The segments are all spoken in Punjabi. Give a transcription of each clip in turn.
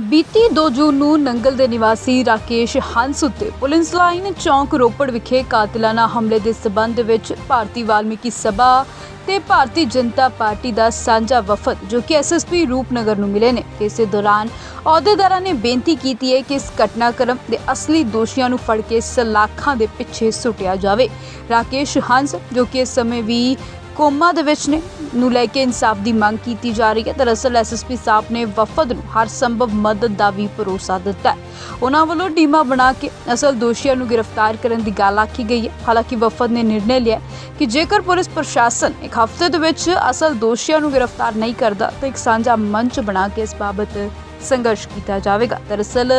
ਬੀਤੀ 2 ਜੂਨ ਨੂੰ ਨੰਗਲ ਦੇ ਨਿਵਾਸੀ ਰਾਕੇਸ਼ ਹੰਸ ਉੱਤੇ ਪੁਲਿਸ ਲਾਈਨ ਚੌਂਕ ਰੋਪੜ ਵਿਖੇ ਕਾਤਲਾਨਾ ਹਮਲੇ ਦੇ ਸਬੰਧ ਵਿੱਚ ਭਾਰਤੀ ਵਾਲਮੀਕੀ ਸਭਾ ਤੇ ਭਾਰਤੀ ਜਨਤਾ ਪਾਰਟੀ ਦਾ ਸਾਂਝਾ ਵਫਦ, ਜੋ ਕਿ ਐਸਐਸਪੀ ਰੂਪਨਗਰ ਨੂੰ ਮਿਲੇ ਨੇ। ਇਸੇ ਦੌਰਾਨ ਅਹੁਦੇਦਾਰਾਂ ਨੇ ਬੇਨਤੀ ਕੀਤੀ ਹੈ ਕਿ ਇਸ ਘਟਨਾਕ੍ਰਮ ਦੇ ਅਸਲੀ ਦੋਸ਼ੀਆਂ ਨੂੰ ਫੜ ਕੇ ਸਲਾਖਾਂ ਦੇ ਪਿੱਛੇ ਸੁੱਟਿਆ ਜਾਵੇ। ਰਾਕੇਸ਼ ਹੰਸ, ਜੋ ਕਿ ਇਸ ਸਮੇਂ ਵੀ ਕੋਮਾ ਦੇ ਵਿੱਚ ਨੇ ਨੂੰ ਲੈ ਕੇ ਇਨਸਾਫ ਦੀ ਮੰਗ ਕੀਤੀ ਜਾ ਰਹੀ ਹੈ। ਦਰਅਸਲ ਐਸਐਸਪੀ ਸਾਹਿਬ ਨੇ ਵਫਦ ਨੂੰ ਹਰ ਸੰਭਵ ਮਦਦ ਦਾ ਵੀ ਭਰੋਸਾ ਦਿੱਤਾ ਹੈ। ਉਹਨਾਂ ਵੱਲੋਂ ਟੀਮਾਂ ਬਣਾ ਕੇ ਅਸਲ ਦੋਸ਼ੀਆਂ ਨੂੰ ਗ੍ਰਿਫਤਾਰ ਕਰਨ ਦੀ ਗੱਲ ਆਖੀ ਗਈ ਹੈ। ਹਾਲਾਂਕਿ ਵਫਦ ਨੇ ਨਿਰਣੇ ਲਿਆ ਕਿ ਜੇਕਰ ਪੁਲਿਸ ਪ੍ਰਸ਼ਾਸਨ ਇੱਕ ਹਫ਼ਤੇ ਦੇ ਵਿੱਚ ਅਸਲ ਦੋਸ਼ੀਆਂ ਨੂੰ ਗ੍ਰਿਫਤਾਰ ਨਹੀਂ ਕਰਦਾ, ਤਾਂ ਇੱਕ ਸਾਂਝਾ ਮੰਚ ਬਣਾ ਕੇ ਇਸ ਬਾਬਤ ਸੰਘਰਸ਼ ਕੀਤਾ ਜਾਵੇਗਾ। ਦਰਅਸਲ,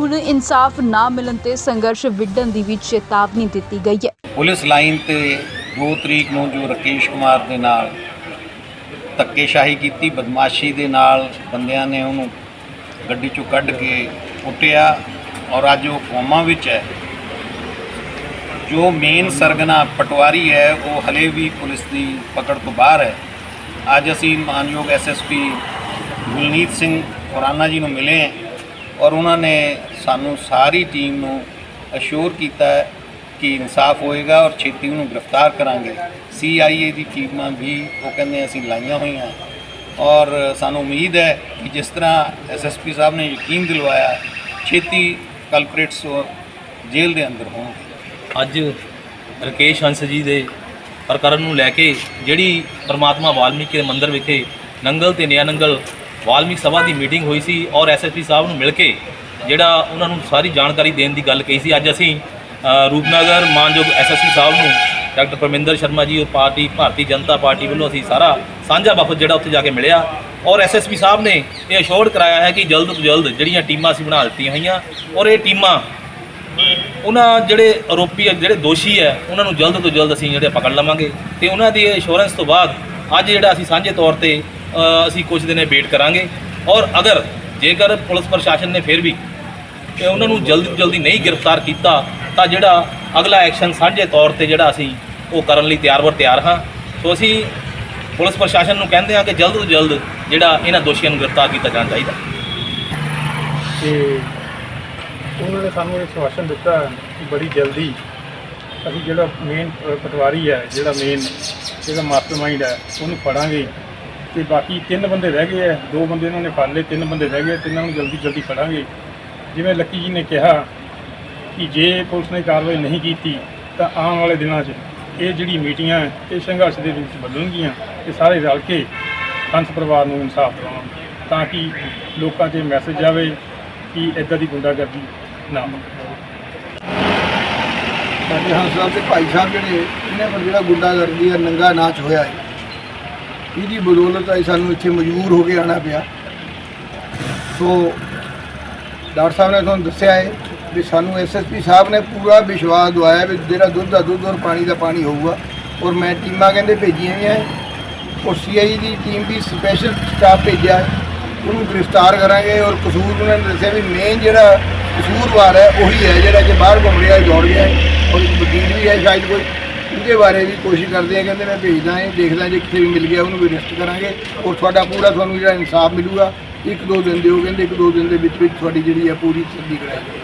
ਹੁਣ ਇਨਸਾਫ ਨਾ ਮਿਲਣ ਤੇ ਸੰਘਰਸ਼ ਵਿੱਢਣ ਦੀ ਵੀ ਚੇਤਾਵਨੀ ਦਿੱਤੀ ਗਈ ਹੈ। ਪੁਲਿਸ ਲਾਈਨ ਤੇ 2 ਤਰੀਕ ਨੂੰ ਜੋ ਰਕੇਸ਼ ਕੁਮਾਰ ਦੇ ਨਾਲ ਧੱਕੇਸ਼ਾਹੀ ਕੀਤੀ, ਬਦਮਾਸ਼ੀ ਦੇ ਨਾਲ ਬੰਦਿਆਂ ਨੇ ਉਹਨੂੰ ਗੱਡੀ ਚੋਂ ਕੱਢ ਕੇ ਕੁੱਟਿਆ ਔਰ ਅੱਜ ਉਹ ਕੋਮਾ ਵਿੱਚ ਹੈ। ਜੋ ਮੇਨ ਸਰਗਨਾ ਪਟਵਾਰੀ ਹੈ, ਉਹ ਹਲੇ ਵੀ ਪੁਲਿਸ ਦੀ ਪਕੜ ਤੋਂ ਬਾਹਰ ਹੈ। ਅੱਜ ਅਸੀਂ ਮਾਨਯੋਗ ਐਸਐਸਪੀ ਗੁਲਨੀਤ ਸਿੰਘ ਖੁਰਾਨਾ ਜੀ ਨੂੰ ਮਿਲੇ ਔਰ ਉਹਨਾਂ ਨੇ ਸਾਨੂੰ ਸਾਰੀ ਟੀਮ ਨੂੰ ਅਸ਼ੋਰ ਕੀਤਾ ਹੈ ਕਿ ਇਨਸਾਫ ਹੋਏਗਾ ਔਰ ਛੇਤੀ ਉਹਨੂੰ ਗ੍ਰਿਫਤਾਰ ਕਰਾਂਗੇ। ਸੀਆਈਏ ਦੀ ਟੀਮਾਂ ਵੀ ਉਹ ਕਹਿੰਦੇ ਅਸੀਂ ਲਾਈਆਂ ਹੋਈਆਂ। ਔਰ ਸਾਨੂੰ ਉਮੀਦ ਹੈ ਕਿ ਜਿਸ ਤਰ੍ਹਾਂ ਐਸਐਸਪੀ ਸਾਹਿਬ ਨੇ ਯਕੀਨ ਦਿਲਵਾਇਆ, ਛੇਤੀ ਕਲਪ੍ਰੇਟਸ ਜੇਲ੍ਹ ਦੇ ਅੰਦਰ ਹੋਣਗੇ। ਅੱਜ ਰਕੇਸ਼ ਹੰਸ ਜੀ ਦੇ ਪ੍ਰਕਰਨ ਨੂੰ ਲੈ ਕੇ ਜਿਹੜੀ ਪਰਮਾਤਮਾ ਵਾਲਮੀਕੀ ਦੇ ਮੰਦਿਰ ਵਿਖੇ ਨੰਗਲ ਤੇ ਨਿਆ ਨੰਗਲ ਵਾਲਮੀਕ ਸਭਾ ਦੀ ਮੀਟਿੰਗ ਹੋਈ ਸੀ ਔਰ ਐਸਐਸਪੀ ਸਾਹਿਬ ਨੂੰ ਮਿਲ ਕੇ ਜਿਹੜਾ ਉਹਨਾਂ ਨੂੰ ਸਾਰੀ ਜਾਣਕਾਰੀ ਦੇਣ ਦੀ ਗੱਲ ਕਹੀ ਸੀ, ਅੱਜ ਅਸੀਂ ਰੂਪਨਗਰ ਮਾਨਯੋਗ ਐਸਐਸਪੀ ਸਾਹਿਬ ਨੂੰ ਡਾਕਟਰ ਪਰਮਿੰਦਰ ਸ਼ਰਮਾ ਜੀ ਔਰ ਪਾਰਟੀ, ਭਾਰਤੀ ਜਨਤਾ ਪਾਰਟੀ ਵੱਲੋਂ ਅਸੀਂ ਸਾਰਾ ਸਾਂਝਾ ਵਫਦ ਜਿਹੜਾ ਉੱਥੇ ਜਾ ਕੇ ਮਿਲਿਆ। ਔਰ ਐਸਐਸਪੀ ਸਾਹਿਬ ਨੇ ਇਹ ਅਸ਼ੋਰ ਕਰਾਇਆ ਹੈ ਕਿ ਜਲਦ ਤੋਂ ਜਲਦ ਜਿਹੜੀਆਂ ਟੀਮਾਂ ਅਸੀਂ ਬਣਾ ਦਿੱਤੀਆਂ ਹੋਈਆਂ ਔਰ ਇਹ ਟੀਮਾਂ ਉਹਨਾਂ ਜਿਹੜੇ ਆਰੋਪੀ ਜਿਹੜੇ ਦੋਸ਼ੀ ਹੈ ਉਹਨਾਂ ਨੂੰ ਜਲਦ ਤੋਂ ਜਲਦ ਅਸੀਂ ਜਿਹੜੇ ਪਕੜ ਲਵਾਂਗੇ। ਤੇ ਉਹਨਾਂ ਦੀ ਇੰਸ਼ੋਰੈਂਸ ਤੋਂ ਬਾਅਦ ਅੱਜ ਜਿਹੜਾ ਅਸੀਂ ਸਾਂਝੇ ਤੌਰ ਤੇ ਅਸੀਂ ਕੁਝ ਦਿਨੇ ਵੇਟ ਕਰਾਂਗੇ। ਔਰ ਅਗਰ ਜੇਕਰ ਪੁਲਿਸ ਪ੍ਰਸ਼ਾਸਨ ਨੇ ਫਿਰ ਵੀ ਉਹਨਾਂ ਨੂੰ ਜਲਦੀ ਤੋਂ ਜਲਦੀ ਨਹੀਂ ਗ੍ਰਿਫਤਾਰ ਕੀਤਾ ਤਾਂ ਜਿਹੜਾ ਅਗਲਾ ਐਕਸ਼ਨ ਸਾਂਝੇ ਤੌਰ ਤੇ ਜਿਹੜਾ ਅਸੀਂ ਉਹ ਕਰਨ ਲਈ ਤਿਆਰ ਵਰ ਤਿਆਰ ਹਾਂ। ਸੋ ਅਸੀਂ ਪੁਲਿਸ ਪ੍ਰਸ਼ਾਸਨ ਨੂੰ ਕਹਿੰਦੇ ਹਾਂ ਕਿ ਜਲਦ ਤੋਂ ਜਲਦ ਜਿਹੜਾ ਇਹਨਾਂ ਦੋਸ਼ੀਆਂ ਨੂੰ ਗ੍ਰਿਫਤਾਰ ਕੀਤਾ ਜਾਣਾ ਚਾਹੀਦਾ। ਤੇ ਉਹਨਾਂ ਨੇ ਸਾਨੂੰ ਇਹ ਸਵਾਸ਼ਨ ਦਿੱਤਾ ਕਿ ਬੜੀ ਜਲਦੀ ਅਸੀਂ ਜਿਹੜਾ ਮੇਨ ਪਟਵਾਰੀ ਹੈ, ਜਿਹੜਾ ਮੇਨ ਜਿਹੜਾ ਮਾਸਟਰਮਾਈਂਡ ਹੈ, ਉਹਨੂੰ ਫੜਾਂਗੇ। ਤੇ ਬਾਕੀ ਤਿੰਨ ਬੰਦੇ ਰਹਿ ਗਏ ਆ ਦੋ ਬੰਦੇ ਉਹਨਾਂ ਨੇ ਫੜ ਲਏ, ਤਿੰਨ ਬੰਦੇ ਰਹਿ ਗਏ ਤਿੰਨਾਂ ਨੂੰ ਜਲਦੀ ਜਲਦੀ ਫੜਾਂਗੇ। ਜਿਵੇਂ ਲੱਕੀ ਜੀ ਨੇ ਕਿਹਾ ਕਿ ਜੇ ਪੁਲਿਸ ਨੇ ਕਾਰਵਾਈ ਨਹੀਂ ਕੀਤੀ ਤਾਂ ਆਉਣ ਵਾਲੇ ਦਿਨਾਂ 'ਚ ਇਹ ਜਿਹੜੀ ਮੀਟਿੰਗਾਂ ਹੈ, ਇਹ ਸੰਘਰਸ਼ ਦੇ ਵਿੱਚ ਬਦਲਣਗੀਆਂ ਤੇ ਸਾਰੇ ਰਲ ਕੇ ਹੰਸ ਪਰਿਵਾਰ ਨੂੰ ਇਨਸਾਫ ਦਿਵਾਉਣ ਤਾਂ ਕਿ ਲੋਕਾਂ 'ਚ ਮੈਸੇਜ ਜਾਵੇ ਕਿ ਇਦਾਂ ਦੀ ਗੁੰਡਾਗਰਦੀ ਨਾ ਹੋਵੇ। ਸਾਡੇ ਹੰਸ ਸਾਹਿਬ ਦੇ ਭਾਈ ਸਾਹਿਬ ਜਿਹੜੇ ਇਹਨਾਂ ਪਰ ਜਿਹੜਾ ਗੁੰਡਾਗਰਦੀ ਦਾ ਨੰਗਾ ਨਾਚ ਹੋਇਆ ਹੈ ਇਹਦੀ ਬਦੌਲਤ ਅੱਜ ਸਾਨੂੰ ਇੱਥੇ ਮਜਬੂਰ ਹੋ ਕੇ ਆਣਾ ਪਿਆ। ਸੋ ਡਾਕਟਰ ਸਾਹਿਬ ਨੇ ਤੁਹਾਨੂੰ ਦੱਸਿਆ ਹੈ ਵੀ ਸਾਨੂੰ ਐਸਐਸਪੀ ਸਾਹਿਬ ਨੇ ਪੂਰਾ ਵਿਸ਼ਵਾਸ ਦਵਾਇਆ ਵੀ ਜਿਹੜਾ ਦੁੱਧ ਦਾ ਦੁੱਧ ਔਰ ਪਾਣੀ ਦਾ ਪਾਣੀ ਹੋਊਗਾ। ਔਰ ਮੈਂ ਟੀਮਾਂ ਕਹਿੰਦੇ ਭੇਜੀਆਂ ਵੀ ਹੈ। ਔਰ ਸੀਆਈ ਦੀ ਟੀਮ ਵੀ ਸਪੈਸ਼ਲ ਸਟਾਫ ਭੇਜਿਆ ਉਹਨੂੰ ਗ੍ਰਿਫਤਾਰ ਕਰਾਂਗੇ ਔਰ ਕਸੂਰ ਉਹਨਾਂ ਨੇ ਦੱਸਿਆ ਵੀ ਮੇਨ ਜਿਹੜਾ ਕਸੂਰਵਾਰ ਹੈ ਉਹੀ ਹੈ ਜਿਹੜਾ ਕਿ ਬਾਹਰ ਘੁੰਮ ਰਿਹਾ ਹੈ, ਦੌੜ ਗਿਆ ਹੈ। ਔਰ ਵਕੀਲ ਵੀ ਹੈ ਸ਼ਾਇਦ ਕੋਈ। ਉਹਦੇ ਬਾਰੇ ਵੀ ਕੋਸ਼ਿਸ਼ ਕਰਦੇ ਆ ਕਹਿੰਦੇ ਮੈਂ ਭੇਜਦਾ ਹਾਂ ਦੇਖਦਾ ਜੇ ਕਿੱਥੇ ਵੀ ਮਿਲ ਗਿਆ ਉਹਨੂੰ ਵੀ ਅਰੈਸਟ ਕਰਾਂਗੇ। ਔਰ ਤੁਹਾਡਾ ਪੂਰਾ ਤੁਹਾਨੂੰ ਜਿਹੜਾ ਇਨਸਾਫ ਮਿਲੂਗਾ। ਇੱਕ ਦੋ ਦਿਨ ਦੇ ਉਹ ਕਹਿੰਦੇ ਇੱਕ ਦੋ ਦਿਨ ਦੇ ਵਿੱਚ ਵਿੱਚ ਤੁਹਾਡੀ ਜਿਹੜੀ ਹੈ ਪੂਰੀ ਤਸਦੀਕ ਕਰਾਈ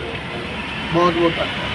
Bom advogado.